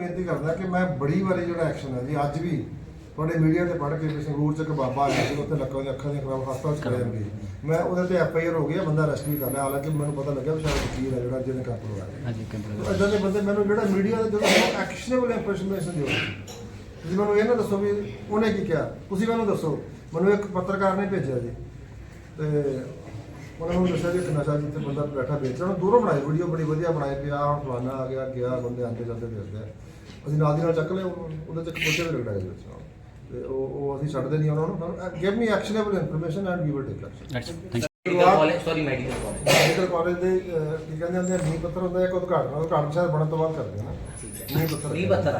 ਬੇਨਤੀ ਕਰਦਾ ਕਿ ਮੈਂ ਬੜੀ ਵਾਰੀ ਜਿਹੜਾ ਐਕਸ਼ਨ ਹੈ ਜੀ ਅੱਜ ਵੀ ਤੁਹਾਡੇ ਮੀਡੀਆ ਤੇ ਪੜ੍ਹ ਕੇ ਵੀ ਸੰਗਰੂਰ ਚ ਇੱਕ ਬਾਬਾ ਆਇਆ ਸੀ ਉੱਥੇ ਲੱਕਾਂ ਦੀਆਂ ਅੱਖਾਂ ਦੀਆਂ ਖਰਾਬ ਹਸਪਤਾਲ ਚ ਕਰਿਆ ਗਈ ਮੈਂ ਉਹਦੇ ਤੇ ਐਫ ਆਈ ਆਰ ਹੋ ਗਈ ਬੰਦਾ ਅਰੈਸਟ ਵੀ ਕਰ ਲਿਆ। ਹਾਲਾਂਕਿ ਮੈਨੂੰ ਪਤਾ ਲੱਗਿਆ ਵੀ ਸ਼ਾਇਦ ਵਕੀਲ ਹੈ ਜਿਹੜਾ ਜਿਹਨੇ ਹਾਂਜੀ ਕੰਪਿਊਟਰ ਇਦਾਂ ਦੇ ਬੰਦੇ ਮੈਨੂੰ ਜਿਹੜਾ ਮੀਡੀਆ ਦੇ ਜਦੋਂ ਐਕਸ਼ਨੇਬਲ ਇਨਫੋਰਮੇਸ਼ਨ ਦਿਓ ਤੁਸੀਂ ਮੈਨੂੰ ਇਹ ਨਾ ਦੱਸੋ ਵੀ ਉਹਨੇ ਕੀ ਕਿਹਾ? ਤੁਸੀਂ ਮੈਨੂੰ ਦੱਸੋ। ਮੈਨੂੰ ਇੱਕ ਪੱਤਰਕਾਰ ਨੇ ਭੇਜਿਆ ਜੀ। ਤੇ ਉਹਨਾਂ ਨੂੰ ਦੱਸਿਆ ਕਿ ਇੱਕ ਨਸ਼ਾ ਜਿੱਥੇ ਬੰਦਾ ਬੈਠਾ ਵੇਚ ਰਿਹਾ ਦੂਰੋਂ ਬਣਾਈ ਵੀਡੀਓ ਬੜੀ ਵਧੀਆ ਬਣਾਈ ਪਿਆ ਹੁਣ ਫਲਾਨਾ ਆ ਗਿਆ ਗਿਆ ਬੰਦੇ ਆਂਦੇ ਜਾਂਦੇ ਵੇਚਦੇ ਆ। ਅਸੀਂ ਨਾਲ ਦੀ ਨਾਲ ਚੱਕ ਲਿਆ ਉਹਨੂੰ, ਉਹਦੇ ਚ ਇੱਕ ਪੁੱਛੇ ਵੀ ਲੱਗਦਾ ਇਹਦੇ ਵਿੱਚ ਤੇ ਉਹ ਉਹ ਅਸੀਂ ਛੱਡਦੇ ਨਹੀਂ ਉਹਨਾਂ ਨੂੰ। Give me actionable information and we will take action thank medical college sorry medical college medical college ਦੇ ਅਹ, ਕੀ ਕਹਿੰਦੇ ਹੁੰਦੇ ਆ ਨੀਂਹ ਪੱਥਰ ਹੁੰਦਾ ਇੱਕ ਉਦਘਾਟਨ ਉਦਘਾਟਨ ਸ਼ਾਇਦ ਬਣਨ ਤੋਂ ਬਾਅਦ ਕਰਦੇ ਆ ਨਾ। ਨੀਂਹ ਪੱਥਰ ਨਹੀਂ ਪੱਤਰ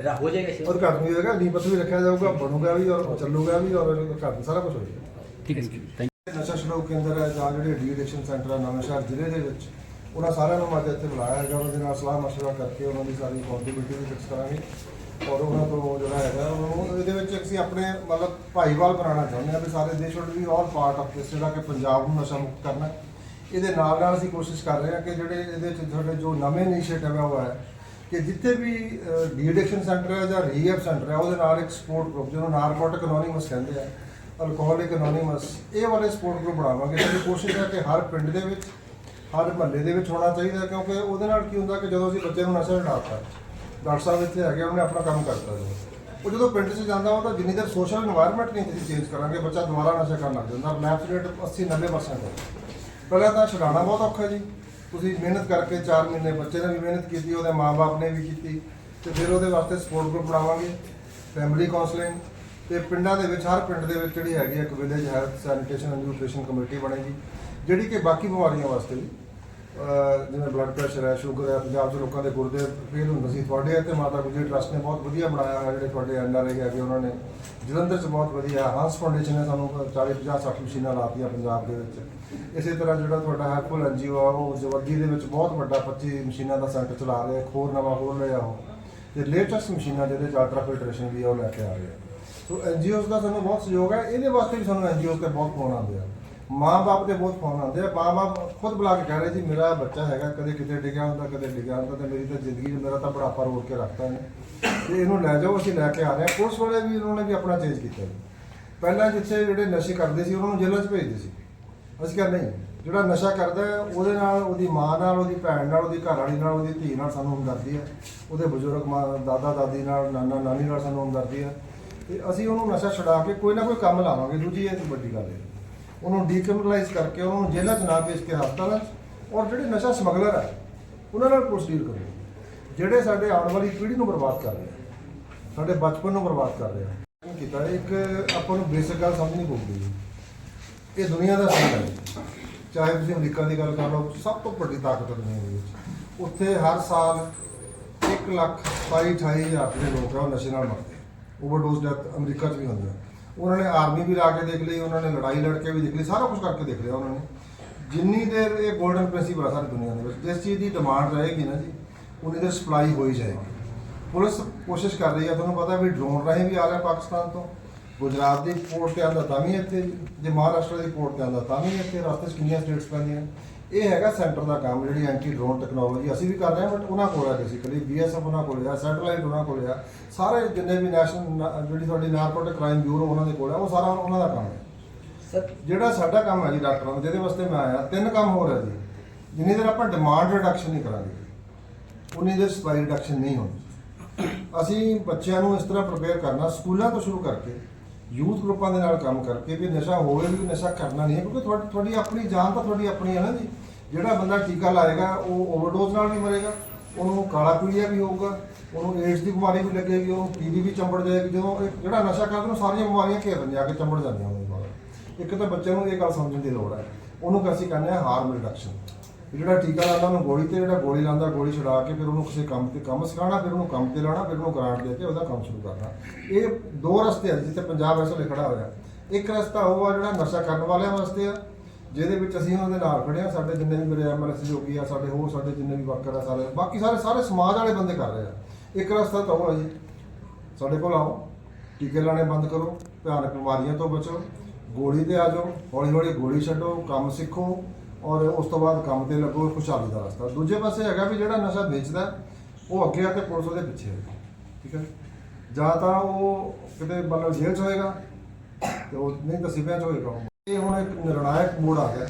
ਰਾ ਹੋ ਜਾਏਗਾ ਸ਼ੁਰੂ। ਉਦਘਾਟਨ ਵੀ ਹੋਏਗਾ ਨੀਂਹ ਪੱਥਰ ਵੀ ਰੱਖਿਆ ਜਾਊਗਾ ਬਣੂਗਾ ਵੀ ਔਰ ਚੱਲੂਗਾ ਵੀ ਔਰ ਉਦਘਾਟਨ ਸਾਰਾ ਕੁਝ ਹੋਏਗਾ ਠੀਕ ਹੈ ਜੀ ਥੈਂਕ ਨਸ਼ਾ ਛੁਡਾਊ ਕੇਂਦਰ ਹੈ ਜਾਂ ਜਿਹੜੇ ਡੀ ਐਡਿਕਸ਼ਨ ਸੈਂਟਰ ਹੈ ਨਵਾਂ ਸ਼ਹਿਰ ਜ਼ਿਲ੍ਹੇ ਦੇ ਵਿੱਚ ਉਹਨਾਂ ਸਾਰਿਆਂ ਨੂੰ ਅੱਜ ਇੱਥੇ ਬੁਲਾਇਆ ਹੈਗਾ, ਉਹਨਾਂ ਦੇ ਨਾਲ ਸਲਾਹ ਮਸ਼ਵਰਾ ਕਰਕੇ ਉਹਨਾਂ ਦੀ ਸਾਰੀ ਕੰਟਰੀਬਿਊਟੀ ਵੀ ਫਿਕਸ ਕਰਾਂਗੇ। ਔਰ ਉਹਨਾਂ ਤੋਂ ਜਿਹੜਾ ਹੈਗਾ, ਉਹ ਇਹਦੇ ਵਿੱਚ ਅਸੀਂ ਆਪਣੇ ਮਤਲਬ ਭਾਈਵਾਲ ਬਣਾਉਣਾ ਚਾਹੁੰਦੇ ਹਾਂ ਵੀ ਸਾਰੇ ਦੇਸ਼ should we all part of this ਜਿਹੜਾ ਕਿ ਪੰਜਾਬ ਨੂੰ ਨਸ਼ਾ ਮੁਕਤ ਕਰਨਾ ਇਹਦੇ ਨਾਲ ਨਾਲ ਅਸੀਂ ਕੋਸ਼ਿਸ਼ ਕਰ ਰਹੇ ਹਾਂ ਕਿ ਜਿਹੜੇ ਇਹਦੇ ਚ ਤੁਹਾਡੇ ਜੋ ਨਵੇਂ ਇਨੀਸ਼ੀਏਟਿਵ ਹੈ, ਉਹ ਹੈ ਕਿ ਜਿੱਥੇ ਵੀ ਡੀ ਐਡਿਕਸ਼ਨ ਸੈਂਟਰ ਹੈ ਜਾਂ ਰੀਹੈਬ ਸੈਂਟਰ ਹੈ, ਉਹਦੇ ਨਾਲ ਇੱਕ ਸਪੋਰਟ ਗਰੁੱਪ ਜਿਹਨੂੰ ਨਾਰਕੋਟਿਕ ਅਨੋਨਿਮਸ ਕਹਿੰਦੇ ਆ ਅਲਕੋਹਲਿਕ ਅਨੋਨਿਮਸ ਇਹ ਵਾਲੇ ਸਪੋਰਟ ਗਰੁੱਪ ਬਣਾਵਾਂਗੇ। ਸਾਡੀ ਕੋਸ਼ਿਸ਼ ਹੈ ਕਿ ਹਰ ਪਿੰਡ ਦੇ ਵਿੱਚ ਹਰ ਮਹੱਲੇ ਦੇ ਵਿੱਚ ਹੋਣਾ ਚਾਹੀਦਾ ਕਿਉਂਕਿ ਉਹਦੇ ਨਾਲ ਕੀ ਹੁੰਦਾ ਕਿ ਜਦੋਂ ਅਸੀਂ ਬੱਚੇ ਨੂੰ ਨਸ਼ਾ ਛਡਾਤਾ, ਡਾਕਟਰ ਸਾਹਿਬ ਇੱਥੇ ਹੈਗੇ ਉਹਨੇ ਆਪਣਾ ਕੰਮ ਕਰਤਾ ਜੀ। ਉਹ ਜਦੋਂ ਪਿੰਡ 'ਚ ਜਾਂਦਾ, ਉਹ ਤਾਂ ਜਿੰਨੀ ਦੇਰ ਸੋਸ਼ਲ এনवायरमेंट ਨਹੀਂ ਤੁਸੀਂ ਚੇਂਜ ਕਰਾਂਗੇ, ਬੱਚਾ ਦੁਬਾਰਾ ਨਸ਼ਾ ਕਰਨ ਲੱਗ ਜਾਂਦਾ। ਰਿਲੈਪਸ ਰੇਟ 80 90% ਹੈ। ਪਹਿਲਾਂ ਤਾਂ ਛਡਾਣਾ ਬਹੁਤ ਔਖਾ ਜੀ। ਤੁਸੀਂ ਮਿਹਨਤ ਕਰਕੇ 4 ਮਹੀਨੇ ਬੱਚੇ ਨੇ ਵੀ ਮਿਹਨਤ ਕੀਤੀ, ਉਹਦੇ ਮਾਪੇ ਨੇ ਵੀ ਕੀਤੀ, ਤੇ ਫਿਰ ਉਹਦੇ ਵਾਸਤੇ ਸਪੋਰਟ ਗਰੁੱਪ ਬਣਾਵਾਂਗੇ ਫੈਮਿਲੀ ਕਾਉਂਸਲਿੰਗ ਤੇ ਪਿੰਡਾਂ ਦੇ ਵਿੱਚ, ਹਰ ਪਿੰਡ ਦੇ ਵਿੱਚ ਜਿਹੜੀ ਹੈਗੀ ਇੱਕ village health sanitation and nutrition committee ਬਣੇਗੀ। ਜਿਹੜੀ ਕਿ ਬਾਕੀ ਬਿਮਾਰੀਆਂ ਵਾਸਤੇ ਵੀ, ਅਹ, ਜਿਵੇਂ ਬਲੱਡ ਪ੍ਰੈਸ਼ਰ ਹੈ ਸ਼ੂਗਰ ਹੈ, ਪੰਜਾਬ 'ਚ ਲੋਕਾਂ ਦੇ ਗੁਰਦੇ ਫੇਲ ਹੁੰਦੇ ਸੀ ਤੁਹਾਡੇ ਇੱਥੇ ਮਾਤਾ ਗੁਜਰੀ ਟਰਸਟ ਨੇ ਬਹੁਤ ਵਧੀਆ ਬਣਾਇਆ ਹੋਇਆ ਜਿਹੜੇ ਤੁਹਾਡੇ ਐਨ ਆਰ ਆਈ ਹੈਗੇ ਉਹਨਾਂ ਨੇ ਜਲੰਧਰ 'ਚ ਬਹੁਤ ਵਧੀਆ ਹੰਸ ਫਾਊਂਡੇਸ਼ਨ ਨੇ ਸਾਨੂੰ 40 50 60 ਮਸ਼ੀਨਾਂ ਲਾਤੀਆਂ ਪੰਜਾਬ ਦੇ ਵਿੱਚ। ਇਸੇ ਤਰ੍ਹਾਂ ਜਿਹੜਾ ਤੁਹਾਡਾ ਹੈਲਪਫੁਲ ਐਨਜੀਓ ਆ, ਉਹ ਜਵੱਦੀ ਦੇ ਵਿੱਚ ਬਹੁਤ ਵੱਡਾ 25 ਮਸ਼ੀਨਾਂ ਦਾ ਸੈਂਟਰ ਚਲਾ ਰਿਹਾ, ਇੱਕ ਹੋਰ ਨਵਾਂ ਖੋਲ ਰਿਹਾ ਉਹ। ਤੇ ਲੇਟੈਸਟ ਮਸ਼ੀਨਾਂ ਜਿਹਦੇ 'ਚ ਅਲਟਰਾ ਫਿਲਟਰੇਸ਼ਨ ਵੀ ਆ, ਉਹ ਲੈ ਕੇ ਆ ਰਹੇ ਆ। ਸੋ ਐਨਜੀਓਜ਼ ਦਾ ਸਾਨੂੰ ਬਹੁਤ ਸਹਿਯੋਗ ਹੈ, ਇਹਦੇ ਵਾਸਤੇ ਵੀ ਸਾਨੂੰ ਐਨਜੀਓਜ਼ ਤੇ ਬਹੁਤ ਫੋਨ ਆਉਂਦੇ ਆ। ਮਾਂ-ਬਾਪ ਦੇ ਬਹੁਤ ਫੋਨ ਆਉਂਦੇ ਆ। ਮਾਂ-ਬਾਪ ਖੁਦ ਬੁਲਾ ਕੇ ਕਹਿ ਰਹੇ ਜੀ, ਮੇਰਾ ਬੱਚਾ ਹੈਗਾ, ਕਦੇ ਕਿਤੇ ਡਿੱਗਿਆ ਹੁੰਦਾ, ਕਦੇ ਡਿੱਗਿਆ ਹੁੰਦਾ ਤੇ ਮੇਰੀ ਤਾਂ ਜ਼ਿੰਦਗੀ 'ਚ ਮੇਰਾ ਤਾਂ ਬੁਢਾਪਾ ਰੋਕ ਕੇ ਰੱਖਤਾ ਇਹਨੇ। ਤੇ ਇਹਨੂੰ ਲੈ ਜਾਓ, ਅਸੀਂ ਲੈ ਕੇ ਆ ਰਹੇ ਹਾਂ। ਪੁਲਿਸ ਵਾਲੇ ਵੀ, ਉਹਨਾਂ ਨੇ ਵੀ ਆਪਣਾ ਚੇਂਜ ਕੀਤਾ ਜੀ। ਪਹਿਲਾਂ ਜਿੱਥੇ ਜਿਹੜੇ ਨਸ਼ੇ ਕਰਦੇ ਸੀ, ਉਹਨਾਂ ਨੂੰ ਜੇਲ੍ਹਾਂ 'ਚ ਭੇਜਦੇ ਸੀ। ਅਸੀਂ ਕਿਹਾ ਨਹੀਂ, ਜਿਹੜਾ ਨਸ਼ਾ ਕਰਦਾ ਉਹਦੇ ਨਾਲ, ਉਹਦੀ ਮਾਂ ਨਾਲ, ਉਹਦੀ ਭੈਣ ਨਾਲ, ਉਹਦੀ ਘਰ ਵਾਲੀ ਨਾਲ, ਉਹਦੀ ਧੀ ਨਾਲ ਸਾਨੂੰ ਹਮਦਰਦੀ ਹੈ। ਉਹਦੇ ਬਜ਼ੁਰਗ ਮਾਂ, ਦਾਦਾ, ਦਾਦੀ ਨਾਲ, ਨਾਨਾ, ਨਾਨੀ ਨਾਲ ਸਾਨੂੰ ਹਮਦਰਦੀ ਹੈ। ਤੇ ਅਸੀਂ ਉਹਨੂੰ ਨਸ਼ਾ ਛੁਡਾ ਕੇ ਕੋਈ ਨਾ ਕੋਈ ਕੰਮ ਲਾਵਾਂਗੇ। ਦੂਜੀ ਇਹ ਵੱਡੀ ਗੱਲ ਹੈ। ਉਹਨੂੰ ਡੀਕ੍ਰਿਮੀਨਲਾਈਜ਼ ਕਰਕੇ ਉਹਨੂੰ ਜੇਲ੍ਹਾਂ 'ਚ ਨਾ ਭੇਜ ਕੇ ਹਸਪਤਾਲ 'ਚ, ਔਰ ਜਿਹੜੇ ਨਸ਼ਾ ਸਮਗਲਰ ਹੈ ਉਹਨਾਂ ਨਾਲ ਪੁਲਿਸ ਡੀਲ ਕਰੇ। ਜਿਹੜੇ ਸਾਡੇ ਆਉਣ ਵਾਲੀ ਪੀੜ੍ਹੀ ਨੂੰ ਬਰਬਾਦ ਕਰ ਰਹੇ ਆ, ਸਾਡੇ ਬਚਪਨ ਨੂੰ ਬਰਬਾਦ ਕਰ ਰਹੇ ਆ। ਕੀਤਾ, ਇੱਕ ਆਪਾਂ ਨੂੰ ਬੇਸਿਕ ਗੱਲ ਸਮਝਣੀ ਪਊਗੀ। ਜੀ ਇਹ ਦੁਨੀਆ ਦਾ ਸੰਗ ਹੈ। ਚਾਹੇ ਤੁਸੀਂ ਅਮਰੀਕਾ ਦੀ ਗੱਲ ਕਰ ਲਓ, ਸਭ ਤੋਂ ਵੱਡੀ ਤਾਕਤ ਦੁਨੀਆ ਦੇ ਵਿੱਚ। ਉੱਥੇ ਹਰ ਸਾਲ 1 ਲੱਖ 22 28 ਹਜ਼ਾਰ ਜਿਹੜੇ ਲੋਕ ਆ, ਉਹ ਨਸ਼ੇ ਨਾਲ ਮਰਦੇ ਓਵਰਡੋਜ਼ ਡੈਥ ਅਮਰੀਕਾ 'ਚ ਵੀ ਹੁੰਦੀ। ਆ ਉਹਨਾਂ ਨੇ ਆਰਮੀ ਵੀ ਲਾ ਕੇ ਦੇਖ ਲਈ, ਉਹਨਾਂ ਨੇ ਲੜਾਈ ਲੜ ਕੇ ਵੀ ਦੇਖ ਲਈ, ਸਾਰਾ ਕੁਝ ਕਰਕੇ ਦੇਖ ਲਿਆ ਉਹਨਾਂ ਨੇ। ਜਿੰਨੀ ਦੇਰ ਇਹ 골ਡਨ ਪ੍ਰਿੰਸੀਪਲ ਆ ਸਾਰੀ ਦੁਨੀਆ ਦੇ ਵਿੱਚ, ਜਿਸ ਚੀਜ਼ ਦੀ ਡਿਮਾਂਡ ਰਹੇਗੀ ਨਾ ਜੀ, ਉਨੀ ਦੇਰ ਸਪਲਾਈ ਹੋ ਹੀ ਜਾਏਗੀ। ਪੁਲਿਸ ਕੋਸ਼ਿਸ਼ ਕਰ ਰਹੀ ਹੈ ਤੁਹਾਨੂੰ ਪਤਾ ਵੀ ਡਰੋਨ ਰਾਹੀਂ ਵੀ ਆ ਰਿਹਾ ਪਾਕਿਸਤਾਨ ਤੋਂ। ਗੁਜਰਾਤ ਦੀ ਪੋਰਟ ਤੇ ਆਉਂਦਾ ਤਾਂ ਵੀ ਇੱਥੇ, ਜੇ ਮਹਾਰਾਸ਼ਟਰ ਦੀ ਪੋਰਟ ਤੇ ਆਉਂਦਾ ਤਾਂ ਵੀ ਇੱਥੇ, ਰਸਤੇ 'ਚ ਕਿੰਨੀਆਂ ਸਟੇਟਸ ਪੈਂਦੀਆਂ। ਇਹ ਹੈਗਾ ਸੈਂਟਰ ਦਾ ਕੰਮ ਜਿਹੜੀ ਐਂਟੀ ਡਰੋਨ ਟੈਕਨੋਲੋਜੀ ਅਸੀਂ ਵੀ ਕਰ ਰਹੇ ਹਾਂ ਬਟ ਉਹਨਾਂ ਕੋਲ ਹੈ ਬੇਸਿਕਲੀ ਬੀਐਸਐਫ ਉਹਨਾਂ ਕੋਲ ਹੈ ਸੈਟੇਲਾਈਟ ਉਹਨਾਂ ਕੋਲ ਹੈ ਸਾਰੇ ਜਿੰਨੇ ਵੀ ਨੈਸ਼ਨਲ ਜਿਹੜੀ ਤੁਹਾਡੀ ਨਾਰਕੋਟਿਕ ਕ੍ਰਾਈਮ ਬਿਊਰੋ ਉਹਨਾਂ ਦੇ ਕੋਲ ਹੈ ਉਹ ਸਾਰਾ ਉਹਨਾਂ ਦਾ ਕੰਮ ਹੈ। ਸਰ ਜਿਹੜਾ ਸਾਡਾ ਕੰਮ ਹੈ ਜੀ ਡਾਕਟਰਾਂ ਦਾ ਜਿਹਦੇ ਵਾਸਤੇ ਮੈਂ ਆਇਆ ਤਿੰਨ ਕੰਮ ਹੋ ਰਿਹਾ ਜੀ। ਜਿੰਨੀ ਦੇਰ ਆਪਾਂ ਡਿਮਾਂਡ ਰਿਡਕਸ਼ਨ ਨਹੀਂ ਕਰਾਂਗੇ ਉਨੀ ਦੇਰ ਸਪਲਾਈ ਰਿਡਕਸ਼ਨ ਨਹੀਂ ਹੋਣੀ। ਅਸੀਂ ਬੱਚਿਆਂ ਨੂੰ ਇਸ ਤਰ੍ਹਾਂ ਪ੍ਰਪੇਅਰ ਕਰਨਾ ਸਕੂਲਾਂ ਤੋਂ ਸ਼ੁਰੂ ਕਰਕੇ ਯੂਥ ਗਰੁੱਪਾਂ ਦੇ ਨਾਲ ਕੰਮ ਕਰਕੇ ਵੀ ਨਸ਼ਾ ਹੋਵੇ ਵੀ ਨਸ਼ਾ ਕਰਨਾ ਨਹੀਂ ਹੈ, ਕਿਉਂਕਿ ਤੁਹਾਡੀ ਤੁਹਾਡੀ ਆਪਣੀ ਜਾਨ ਤਾਂ ਤੁਹਾਡੀ ਆਪਣੀ ਹੈ ਨਾ ਜੀ। ਜਿਹੜਾ ਬੰਦਾ ਟੀਕਾ ਲਾਏਗਾ, ਉਹ ਓਵਰਡੋਜ਼ ਨਾਲ ਵੀ ਮਰੇਗਾ। ਉਹਨੂੰ ਕਾਲਾ ਪੀਲੀਆ ਵੀ ਹੋਊਗਾ, ਉਹਨੂੰ ਏਡਸ ਦੀ ਬਿਮਾਰੀ ਵੀ ਲੱਗੇਗੀ ਉਹ ਟੀਬੀ ਵੀ ਚੰਬੜ ਜਾਏਗੀ। ਜਦੋਂ ਇਹ ਜਿਹੜਾ ਨਸ਼ਾ ਕਰਦਾ, ਉਹਨੂੰ ਸਾਰੀਆਂ ਬਿਮਾਰੀਆਂ ਘੇਰ ਲੈਂਦੀਆਂ ਆ ਕੇ ਚੰਬੜ ਜਾਂਦੀਆਂ ਉਹਦੇ ਬਾਅਦ ਇੱਕ ਤਾਂ ਬੱਚਿਆਂ ਨੂੰ ਇਹ ਗੱਲ ਸਮਝਣ ਦੀ ਲੋੜ ਹੈ। ਉਹਨੂੰ ਕਿ ਅਸੀਂ ਕਹਿੰਦੇ ਆ ਹਾਰਮ ਰਿਡਕਸ਼ਨ ਜਿਹੜਾ ਟੀਕਾ ਲਾਉਂਦਾ, ਉਹਨੂੰ ਗੋਲੀ ਤੇ ਜਿਹੜਾ ਗੋਲੀ ਲਾਉਂਦਾ, ਗੋਲੀ ਛੁਡਾ ਕੇ ਫਿਰ ਉਹਨੂੰ ਕਿਸੇ ਕੰਮ ਤੇ, ਕੰਮ ਸਿਖਾਉਣਾ, ਫਿਰ ਉਹਨੂੰ ਕੰਮ ਤੇ ਲਾਉਣਾ, ਫਿਰ ਉਹਨੂੰ ਗ੍ਰਾਂਟ ਦੇ ਕੇ ਉਹਦਾ ਕੰਮ ਸ਼ੁਰੂ ਕਰਨਾ। ਇਹ ਦੋ ਰਸਤੇ ਹਨ ਜਿੱਥੇ ਪੰਜਾਬ ਇਸ ਵੇਲੇ ਖੜਾ ਹੋਇਆ। ਇੱਕ ਰਸਤਾ ਉਹ ਆ ਜਿਹੜਾ ਨਸ਼ਾ ਕਰਨ ਵਾਲਿਆਂ ਵਾਸਤੇ ਆ, ਜਿਹਦੇ ਵਿੱਚ ਅਸੀਂ ਉਹਨਾਂ ਦੇ ਨਾਲ ਖੜੇ ਆ, ਸਾਡੇ ਜਿੰਨੇ ਵੀ ਮੇਰੇ ਐਮਐਲਏ ਸਹਿਯੋਗੀ ਆ, ਸਾਡੇ ਹੋਰ ਸਾਡੇ ਜਿੰਨੇ ਵੀ ਵਰਕਰ ਆ, ਸਾਰੇ, ਬਾਕੀ ਸਾਰੇ ਸਾਰੇ ਸਮਾਜ ਵਾਲੇ ਬੰਦੇ ਕਰ ਰਹੇ ਆ। ਇੱਕ ਰਸਤਾ ਤਾਂ ਉਹ ਆ ਜੀ, ਸਾਡੇ ਕੋਲ ਆਓ, ਟੀਕੇ ਲਾਣੇ ਬੰਦ ਕਰੋ, ਭਿਆਨਕ ਬਿਮਾਰੀਆਂ ਤੋਂ ਬਚੋ, ਗੋਲੀ ਤੇ ਆ ਜਾਓ ਹੌਲੀ ਹੌਲੀ ਗੋਲੀ ਛੱਡੋ, ਕੰਮ ਸਿੱਖੋ ਔਰ ਉਸ ਤੋਂ ਬਾਅਦ ਕੰਮ ਤੇ ਲੱਗੋ ਖੁਸ਼ਹਾਲੀ ਦਾ ਰਸਤਾ। ਦੂਜੇ ਪਾਸੇ ਹੈਗਾ ਵੀ ਜਿਹੜਾ ਨਸ਼ਾ ਵੇਚਦਾ, ਉਹ ਅੱਗੇ ਆ ਕੇ ਪੁਲਿਸ ਉਹਦੇ ਪਿੱਛੇ ਹੈ ਠੀਕ ਹੈ? ਜਾਂ ਤਾਂ ਉਹ ਕਿਤੇ ਮਤਲਬ ਜੇਲ੍ਹ 'ਚ ਹੋਏਗਾ, ਤੇ ਉਹ ਨਹੀਂ ਤਾਂ ਸਿਵਿਆਂ 'ਚ ਹੋਏਗਾ। ਇਹ ਹੁਣ ਇੱਕ ਨਿਰਣਾਇਕ ਮੋੜ ਆ ਗਿਆ।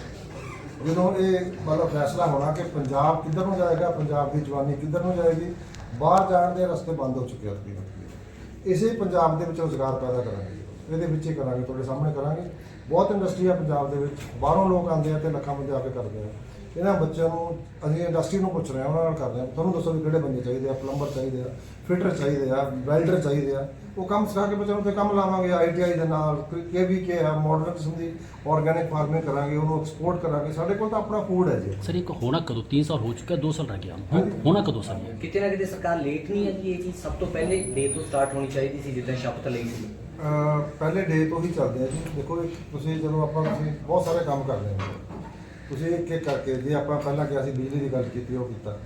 ਜਦੋਂ ਇਹ ਮਤਲਬ ਫੈਸਲਾ ਹੋਣਾ ਕਿ ਪੰਜਾਬ ਕਿੱਧਰ ਨੂੰ ਜਾਏਗਾ, ਪੰਜਾਬ ਦੀ ਜਵਾਨੀ ਕਿੱਧਰ ਨੂੰ ਜਾਏਗੀ, ਬਾਹਰ ਜਾਣ ਦੇ ਰਸਤੇ ਬੰਦ ਹੋ ਚੁੱਕੇ ਆ ਤਕਰੀਬਨ। ਇਸੇ ਪੰਜਾਬ ਦੇ ਵਿੱਚ ਰੋਜ਼ਗਾਰ ਪੈਦਾ ਕਰਾਂਗੇ। ਇਹਦੇ ਵਿੱਚ ਹੀ ਕਰਾਂਗੇ, ਤੁਹਾਡੇ ਸਾਹਮਣੇ ਕਰਾਂਗੇ। ਬਹੁਤ ਇੰਡਸਟਰੀ ਆ ਪੰਜਾਬ ਦੇ ਵਿੱਚ। ਬਾਹਰੋਂ ਲੋਕ ਆਉਂਦੇ ਆ ਤੇ ਲੱਖਾਂ ਬੰਦੇ ਆ ਕੇ ਕਰਦੇ ਆ। ਇਹਨਾਂ ਬੱਚਿਆਂ ਨੂੰ ਅਸੀਂ ਇੰਡਸਟਰੀ ਨੂੰ ਪੁੱਛ ਰਹੇ ਹਾਂ ਉਹਨਾਂ ਨਾਲ ਕਰ ਰਹੇ ਹਾਂ। ਤੁਹਾਨੂੰ ਦੱਸੋ ਵੀ ਕਿਹੜੇ ਬੰਦੇ ਚਾਹੀਦੇ ਆ ਪਲੰਬਰ ਚਾਹੀਦੇ ਆ ਫਿਟਰ ਚਾਹੀਦੇ ਆ ਵੈਲਡਰ ਚਾਹੀਦੇ ਆ। ਉਹ ਕੰਮ ਸਿਖਾ ਕੇ ਬੱਚਿਆਂ ਨੂੰ ਤੇ ਕੰਮ ਲਾਵਾਂਗੇ ਆਈਟੀਆਈ ਦੇ ਨਾਲ ਕੇ ਵੀ ਕੇ ਆ ਮਾਡਰਨ ਕਿਸਮ ਦੀ ਆਰਗੈਨਿਕ ਫਾਰਮਿੰਗ ਕਰਾਂਗੇ ਉਹਨੂੰ ਐਕਸਪੋਰਟ ਕਰਾਂਗੇ। ਸਾਡੇ ਕੋਲ ਤਾਂ ਆਪਣਾ ਫੂਡ ਹੈ ਜੀ। ਸਰ ਇੱਕ ਹੋਣਾ ਕਦੋਂ? 3 ਸਾਲ ਹੋ ਚੁੱਕਾ 2 ਸਾਲ ਰਹਿ ਗਿਆ। ਹੋਣਾ ਕਦੋਂ ਸਰ? ਕਿਤੇ ਨਾ ਕਿਤੇ ਸਰਕਾਰ ਲੇਟ ਨਹੀਂ ਹੈ ਕਿ ਇਹ ਚੀਜ਼ ਸਭ ਤੋਂ ਪਹਿਲੇ ਡੇ ਤੋਂ ਸਟਾਰਟ ਹੋਣੀ ਚਾਹੀਦੀ ਸੀ ਜਿੱਦਾਂ ਸ਼ਪਥ ਲਈ ਸੀ। ਪਹਿਲੇ ਡੇ ਤੋਂ ਹੀ ਚੱਲਦੇ ਆ ਜੀ। ਦੇਖੋ, ਇੱਕ ਤੁਸੀਂ ਜਦੋਂ ਆਪਾਂ ਤੁਸੀਂ ਬਹੁਤ ਸਾਰੇ ਕੰਮ ਕਰਦੇ ਹਾਂ ਤੁਸੀਂ ਇੱਕ ਇੱਕ ਕਰਕੇ ਜੇ ਆਪਾਂ ਪਹਿਲਾਂ ਕਿਹਾ ਸੀ ਬਿਜਲੀ ਦੀ ਗੱਲ ਕੀਤੀ, ਉਹ ਕੀਤਾ।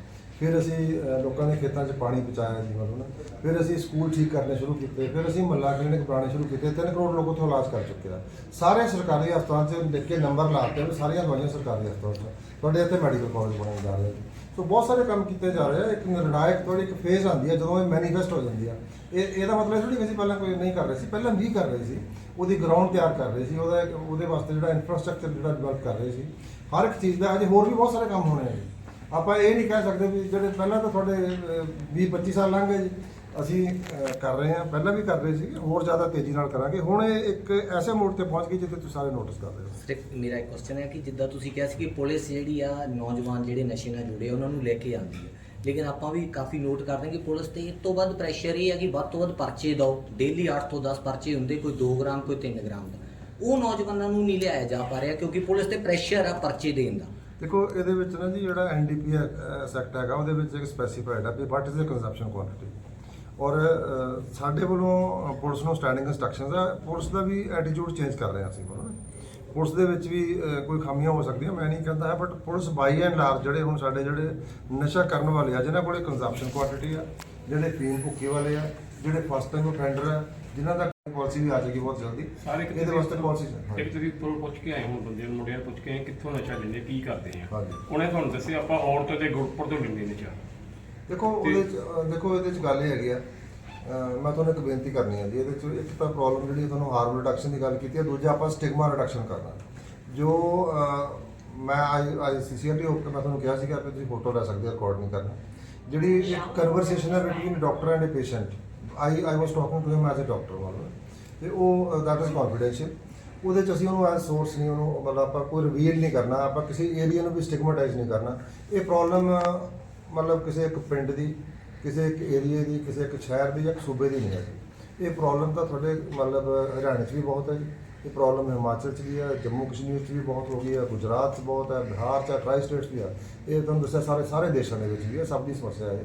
ਫਿਰ ਅਸੀਂ ਅਹ, ਲੋਕਾਂ ਦੇ ਖੇਤਾਂ 'ਚ ਪਾਣੀ ਪਹੁੰਚਾਇਆ ਜੀ ਮਤਲਬ ਨਾ। ਫਿਰ ਅਸੀਂ ਸਕੂਲ ਠੀਕ ਕਰਨੇ ਸ਼ੁਰੂ ਕੀਤੇ। ਫਿਰ ਅਸੀਂ ਮੱਲਾ ਕਲੀਨਿਕ ਬਣਾਉਣੇ ਸ਼ੁਰੂ ਕੀਤੇ। 3 ਕਰੋੜ ਲੋਕ ਉੱਥੋਂ ਇਲਾਜ ਕਰ ਚੁੱਕੇ ਆ। ਸਾਰੇ ਸਰਕਾਰੀ ਹਸਪਤਾਲਾਂ 'ਚ ਲਿਖ ਕੇ ਨੰਬਰ ਲਾਤੇ ਵੀ ਸਾਰੀਆਂ ਦਵਾਈਆਂ ਸਰਕਾਰੀ ਹਸਪਤਾਲ 'ਚ। ਤੁਹਾਡੇ ਇੱਥੇ ਮੈਡੀਕਲ ਕਾਲਜ ਬਣਾਏ ਜਾ ਰਹੇ ਆ ਜੀ। ਸੋ ਬਹੁਤ ਸਾਰੇ ਕੰਮ ਕੀਤੇ ਜਾ ਰਹੇ ਆ। ਇੱਕ ਨਿਰਣਾਇਕ ਤੁਹਾਡੀ ਇੱਕ ਫੇਜ਼ ਆਉਂਦੀ ਹੈ ਜਦੋਂ ਇਹ ਮੈਨੀਫੈਸਟ ਹੋ ਜਾਂਦੀ ਆ। ਇਹ ਇਹਦਾ ਮਤਲਬ ਥੋੜੀ ਕਿ ਅਸੀਂ ਪਹਿਲਾਂ ਕੋਈ ਨਹੀਂ ਕਰ ਰਹੇ ਸੀ। ਪਹਿਲਾਂ ਵੀ ਕਰ ਰਹੇ ਸੀ। ਉਹਦੀ ਗਰਾਊਂਡ ਤਿਆਰ ਕਰ ਰਹੇ ਸੀ। ਉਹਦਾ ਇੱਕ- ਉਹਦੇ ਵਾਸਤੇ ਜਿਹੜਾ ਇਨਫਰਾਸਟ੍ਰਕਚਰ ਜਿਹੜਾ ਡਿਵੈਲਪ ਕਰ ਰਹੇ ਸੀ। ਹਰ ਇੱਕ ਚੀਜ਼ ਦਾ ਅਜੇ ਹੋਰ ਵੀ ਬਹੁਤ ਸਾਰੇ ਕੰਮ ਹੋਣੇ ਆ ਜੀ। ਆਪਾਂ ਇਹ ਨਹੀਂ ਕਹਿ ਸਕਦੇ ਵੀ ਜਿਹੜੇ ਪਹਿਲਾਂ ਤਾਂ ਤੁਹਾਡੇ 20 25 ਸਾਲ ਲੰਘ ਗਏ ਜੀ। ਅਸੀਂ ਕਰ ਰਹੇ ਹਾਂ ਪਹਿਲਾਂ ਵੀ ਕਰ ਰਹੇ ਸੀ ਹੋਰ ਜ਼ਿਆਦਾ ਤੇਜ਼ੀ ਨਾਲ ਕਰਾਂਗੇ। ਹੁਣ ਇਹ ਇੱਕ ਐਸੇ ਮੋੜ ਤੇ ਪਹੁੰਚ ਗਈ ਜਿੱਥੇ ਤੁਸੀਂ ਸਾਰੇ ਨੋਟਿਸ ਕਰ ਰਹੇ ਹੋ। ਸਿਰਫ ਮੇਰਾ ਇੱਕ ਕੁਐਸਚਨ ਹੈ ਕਿ ਜਿੱਦਾਂ ਤੁਸੀਂ ਕਿਹਾ ਸੀ ਕਿ ਪੁਲਿਸ ਜਿਹੜੀ ਆ ਨੌਜਵਾਨ ਜਿਹੜੇ ਨਸ਼ੇ ਨਾਲ ਜੁੜੇ ਆ, ਉਹਨਾਂ ਨੂੰ ਲੈ ਕੇ ਆਉਂਦੀ ਹੈ ਲੇਕਿਨ ਆਪਾਂ ਵੀ ਕਾਫੀ ਨੋਟ ਕਰਦੇ ਹਾਂ ਕਿ ਪੁਲਿਸ ਤੇ ਇਸ ਤੋਂ ਵੱਧ ਪ੍ਰੈਸ਼ਰ ਇਹ ਹੈ ਕਿ ਵੱਧ ਤੋਂ ਵੱਧ ਪਰਚੇ ਦਿਓ। ਡੇਲੀ 8 ਤੋਂ 10 ਪਰਚੇ ਹੁੰਦੇ ਕੋਈ 2 ਗ੍ਰਾਮ ਕੋਈ 3 ਗ੍ਰਾਮ ਦਾ। ਉਹ ਨੌਜਵਾਨਾਂ ਨੂੰ ਨਹੀਂ ਲਿਆਇਆ ਜਾ ਪਾ ਰਿਹਾ ਕਿਉਂਕਿ ਪੁਲਿਸ ਤੇ ਪ੍ਰੈਸ਼ਰ ਆ ਪਰਚੇ ਦੇਣ ਦਾ। ਦੇਖੋ, ਇਹਦੇ ਵਿੱਚ ਨਾ ਜੀ ਜਿਹੜਾ ਐਨਡੀਪੀ ਸੈਕਟ ਹੈਗਾ, ਉਹਦੇ ਵਿੱਚ ਇੱਕ ਸਪੈਸੀਫਾਈਡ ਹੈ ਵੀ what is the consumption quantity ਔਰ ਸਾਡੇ ਵੱਲੋਂ ਪੁਲਿਸ ਨੂੰ ਸਟੈਂਡਿੰਗ ਇਨਸਟਰਕਸ਼ਨਸ ਆ। ਪੁਲਿਸ ਦਾ ਵੀ ਐਟੀਟਿਊਡ ਚੇਂਜ ਕਰ ਰਹੇ ਹਾਂ ਅਸੀਂ ਮਤਲਬ ਪੁਲਿਸ ਦੇ ਵਿੱਚ ਵੀ ਕੋਈ ਖਾਮੀਆਂ ਹੋ ਸਕਦੀਆਂ, ਮੈਂ ਨਹੀਂ ਕਹਿੰਦਾ ਹੈ but police by and large ਜਿਹੜੇ ਹੁਣ ਸਾਡੇ ਜਿਹੜੇ ਨਸ਼ਾ ਕਰਨ ਵਾਲੇ ਆ, ਜਿਨ੍ਹਾਂ ਕੋਲੇ ਕੰਜ਼ੰਪਸ਼ਨ ਕੁਆਂਟੀਟੀ ਆ, ਜਿਹੜੇ ਪੀਣ ਭੁੱਕੇ ਵਾਲੇ ਆ, ਜਿਹੜੇ ਫਸਟ ਟਾਈਮ ਅਫੈਂਡਰ ਆ ਜਿਨ੍ਹਾਂ ਦਾ ਪਾਲਿਸੀ ਵੀ ਆ ਜਾਏਗੀ ਬਹੁਤ ਜਲਦੀ ਸਾਰੇ ਕਿਤੇ ਇਹਦੇ ਵਾਸਤੇ ਪਾਲਿਸੀ ਇੱਕ ਤੁਸੀਂ ਪੁੱਛ ਪੁੱਛ ਕੇ ਆਏ ਹੋ ਬੰਦੇ ਨੂੰ ਮੁੰਡਿਆਂ ਨੂੰ ਪੁੱਛ ਕੇ ਆਏ ਕਿੱਥੋਂ ਨਸ਼ਾ ਲੈਂਦੇ ਕੀ ਕਰਦੇ ਆ। ਹਾਂਜੀ। ਉਹਨੇ ਤੁਹਾਨੂੰ ਦੱਸਿਆ ਆਪਾਂ ਔਰਤ ਦੇ ਗੁਰਪੁਰ ਤੋਂ ਲੈਂਦੇ ਨਸ਼ਾ। ਦੇਖੋ ਉਹਦੇ ਚ ਅਹ ਦੇਖੋ ਇਹਦੇ ਚ ਗੱਲ ਇਹ ਹੈਗੀ ਆ ਅਹ ਮੈਂ ਤੁਹਾਨੂੰ ਇੱਕ ਬੇਨਤੀ ਕਰਨੀ ਹੈ ਜੀ ਇਹਦੇ ਚ ਇੱਕ ਤਾਂ ਪ੍ਰੋਬਲਮ ਜਿਹੜੀ ਤੁਹਾਨੂੰ ਹਾਰਮ ਰਿਡਕਸ਼ਨ ਦੀ ਗੱਲ ਕੀਤੀ ਹੈ ਦੂਜਾ ਆਪਾਂ ਸਟਿਗਮਾ ਰਿਡਕਸ਼ਨ ਕਰਨਾ। ਜੋ ਅਹ, ਮੈਂ ਆਈ ਆਈ ਸੀਸੀਆਰਟੀ ਹੋ ਕੇ ਮੈਂ ਤੁਹਾਨੂੰ ਕਿਹਾ ਸੀਗਾ ਕਿ ਤੁਸੀਂ ਫੋਟੋ ਲੈ ਸਕਦੇ ਹੋ ਰਿਕਾਰਡ ਨਹੀਂ ਕਰਨਾ। ਜਿਹੜੀ ਇੱਕ ਕਨਵਰਸੇਸ਼ਨ ਹੈ between doctor and patient I I was talking to him as a doctor ਮਤਲਬ। ਤੇ ਉਹ ਦੈਟ ਇਜ਼ ਕੰਫੀਡੈਂਸ਼ੀਅਲ ਉਹਦੇ ਚ ਅਸੀਂ ਉਹਨੂੰ ਐਜ਼ ਸੋਰਸ ਨਹੀਂ, ਉਹਨੂੰ ਮਤਲਬ ਆਪਾਂ ਕੋਈ ਰਿਵੀਲ ਨਹੀਂ ਕਰਨਾ, ਆਪਾਂ ਕਿਸੇ ਏਰੀਆ ਨੂੰ ਵੀ ਸਟਿਗਮਾਟਾਈਜ਼ ਨਹੀਂ ਕਰਨਾ। ਇਹ ਪ੍ਰੋਬਲਮ ਮਤਲਬ ਕਿਸੇ ਇੱਕ ਪਿੰਡ ਦੀ, ਕਿਸੇ ਇੱਕ ਏਰੀਆ ਦੀ, ਕਿਸੇ ਇੱਕ ਸ਼ਹਿਰ ਦੀ ਜਾਂ ਇੱਕ ਸੂਬੇ ਦੀ ਨਹੀਂ ਹੈ ਜੀ ਇਹ ਪ੍ਰੋਬਲਮ ਤਾਂ ਤੁਹਾਡੇ ਮਤਲਬ, ਹਰਿਆਣੇ 'ਚ ਵੀ ਬਹੁਤ ਹੈ ਜੀ। ਇਹ ਪ੍ਰੋਬਲਮ ਹਿਮਾਚਲ 'ਚ ਵੀ ਹੈ, ਜੰਮੂ ਕਸ਼ਮੀਰ 'ਚ ਵੀ ਬਹੁਤ ਹੋ ਗਈ ਹੈ, ਗੁਜਰਾਤ 'ਚ ਬਹੁਤ ਹੈ, ਬਿਹਾਰ 'ਚ ਹੈ ਟਰਾਈ ਸਟੇਟਸ ਵੀ ਹੈ। ਇਹ ਤੁਹਾਨੂੰ ਦੱਸਿਆ ਸਾਰੇ ਸਾਰੇ ਦੇਸ਼ਾਂ ਦੇ ਵਿੱਚ ਵੀ ਹੈ, ਸਭ ਦੀ ਸਮੱਸਿਆ ਹੈ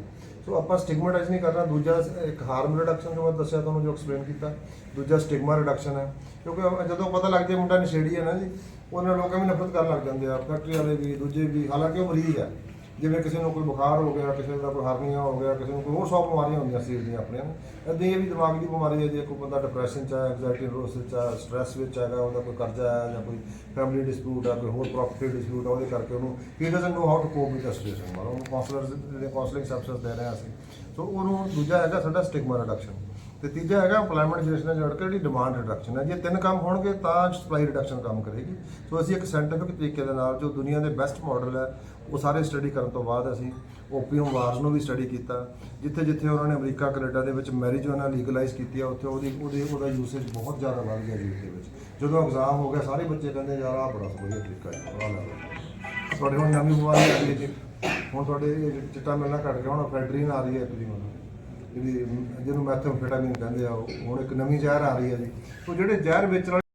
ਸੋ ਆਪਾਂ ਸਟਿਗਮਾਟਾਈਜ਼ ਨਹੀਂ ਕਰਨਾ, ਦੂਜਾ ਇੱਕ ਹਾਰਮ ਰਿਡਕਸ਼ਨ ਜੋ ਮੈਂ ਦੱਸਿਆ ਤੁਹਾਨੂੰ ਜੋ ਐਕਸਪਲੇਨ ਕੀਤਾ, ਦੂਜਾ ਸਟਿਗਮਾ ਰਿਡਕਸ਼ਨ ਹੈ। ਕਿਉਂਕਿ ਜਦੋਂ ਪਤਾ ਲੱਗ ਜਾਏ ਮੁੰਡਾ ਨਸ਼ੇੜੀ ਹੈ ਨਾ ਜੀ, ਉਹਨਾਂ ਲੋਕਾਂ ਵੀ ਨਫ਼ਰਤ ਕਰਨ ਲੱਗ ਜਾਂਦੇ ਆ ਫੈਕਟਰੀ ਵਾਲੇ ਵੀ, ਦੂਜੇ ਵੀ, ਹਾਲਾਂਕਿ ਉਹ ਮਰੀਜ਼ ਹੈ। ਜਿਵੇਂ ਕਿਸੇ ਨੂੰ ਕੋਈ ਬੁਖਾਰ ਹੋ ਗਿਆ, ਕਿਸੇ ਦਾ ਕੋਈ ਹਾਰਨੀਆ ਹੋ ਗਿਆ, ਕਿਸੇ ਨੂੰ ਕੋਈ ਹੋਰ ਸੌ ਬਿਮਾਰੀਆਂ ਹੁੰਦੀਆਂ ਸਰੀਰ ਦੀਆਂ ਆਪਣੀਆਂ ਇਦਾਂ ਇਹ ਵੀ ਦਿਮਾਗ ਦੀ ਬਿਮਾਰੀ ਹੈ ਜੇ ਕੋਈ ਬੰਦਾ ਡਿਪਰੈਸ਼ਨ ਚ ਹੈ ਐਂਗਜ਼ਾਇਟੀ ਨਰੋਸਿਸ ਚ ਹੈ ਸਟ੍ਰੈਸ ਵਿੱਚ ਹੈਗਾ, ਉਹਦਾ ਕੋਈ ਕਰਜ਼ਾ ਹੈ ਜਾਂ ਕੋਈ ਫੈਮਿਲੀ ਡਿਸਪਿਊਟ ਹੈ, ਕੋਈ ਹੋਰ ਪ੍ਰੋਪਰਟੀ ਡਿਸਪਿਊਟ ਹੈ, ਉਹਦੇ ਕਰਕੇ ਉਹਨੂੰ he doesn't know how to cope with the situation ਮਤਲਬ ਉਹਨੂੰ ਕਾਉਂਸਲਰਸ ਜਿਹੜੇ ਕਾਉਂਸਲਿੰਗ ਸਰਵਿਸ ਦੇ ਰਹੇ ਹਾਂ ਅਸੀਂ। ਸੋ ਉਹਨੂੰ ਦੂਜਾ ਹੈਗਾ ਸਾਡਾ ਸਟਿਗਮਾ ਰਿਡਕਸ਼ਨ ਤੇ ਤੀਜਾ ਹੈਗਾ EMPLOYMENT ਜਨਰੇਸ਼ਨ ਜੋੜ ਕੇ ਜਿਹੜੀ ਡਿਮਾਂਡ ਰਿਡਕਸ਼ਨ ਹੈ, ਜੇ ਤਿੰਨ ਕੰਮ ਹੋਣਗੇ ਤਾਂ ਸਪਲਾਈ ਰਿਡਕਸ਼ਨ ਕੰਮ ਕਰੇਗੀ। ਸੋ ਅਸੀਂ ਇੱਕ ਸਾਇੰਟੀਫਿਕ ਤਰੀਕੇ ਦੇ ਨਾਲ ਜੋ ਦੁਨੀਆ ਦੇ ਬੈਸਟ ਮਾਡਲ ਹੈ, ਉਹ ਸਾਰੇ ਸਟੱਡੀ ਕਰਨ ਤੋਂ ਬਾਅਦ ਅਸੀਂ ਓਪੀਅਮ ਵਾਰਸ ਨੂੰ ਵੀ ਸਟੱਡੀ ਕੀਤਾ। ਜਿੱਥੇ ਜਿੱਥੇ ਉਹਨਾਂ ਨੇ ਅਮਰੀਕਾ, ਕੈਨੇਡਾ ਦੇ ਵਿੱਚ ਮੈਰਿਜੂਆਨਾ ਲੀਗਲਾਈਜ਼ ਕੀਤੀ ਆ, ਉੱਥੇ ਉਹਦੀ, ਉਹਦੇ, ਉਹਦਾ ਯੂਸੇਜ ਬਹੁਤ ਜ਼ਿਆਦਾ ਵੱਧ ਗਿਆ ਜੀ ਦੇ ਵਿੱਚ। ਜਦੋਂ ਐਗਜ਼ਾਮ ਹੋ ਗਿਆ, ਸਾਰੇ ਬੱਚੇ ਕਹਿੰਦੇ, ਯਾਰ, ਆਹ ਬੜਾ ਵਧੀਆ ਤਰੀਕਾ ਹੈ ਬੜਾ ਲੱਗ ਤੁਹਾਡੇ ਹੁਣ ਨਵੀਂ ਬਿਮਾਰੀ ਆ ਗਈ ਜੀ। ਹੁਣ ਤੁਹਾਡੇ ਚਿੱਟਾ ਮਿਲਣਾ ਘਟ ਗਿਆ, ਹੁਣ ਫੈਡਰੀਨ ਆ ਰਹੀ ਹੈ ਤੁਸੀਂ ਮਤਲਬ ਜਿਹੜੀ ਜਿਹਨੂੰ ਮੈਥਮਫੈਟਾਮੀਨ ਕਹਿੰਦੇ ਆ, ਉਹ ਹੁਣ ਇੱਕ ਨਵੀਂ ਜ਼ਹਿਰ ਆ ਰਹੀ ਹੈ ਜੀ। ਉਹ ਜਿਹੜੇ ਜ਼ਹਿਰ ਵੇਚਣ ਵਾਲੇ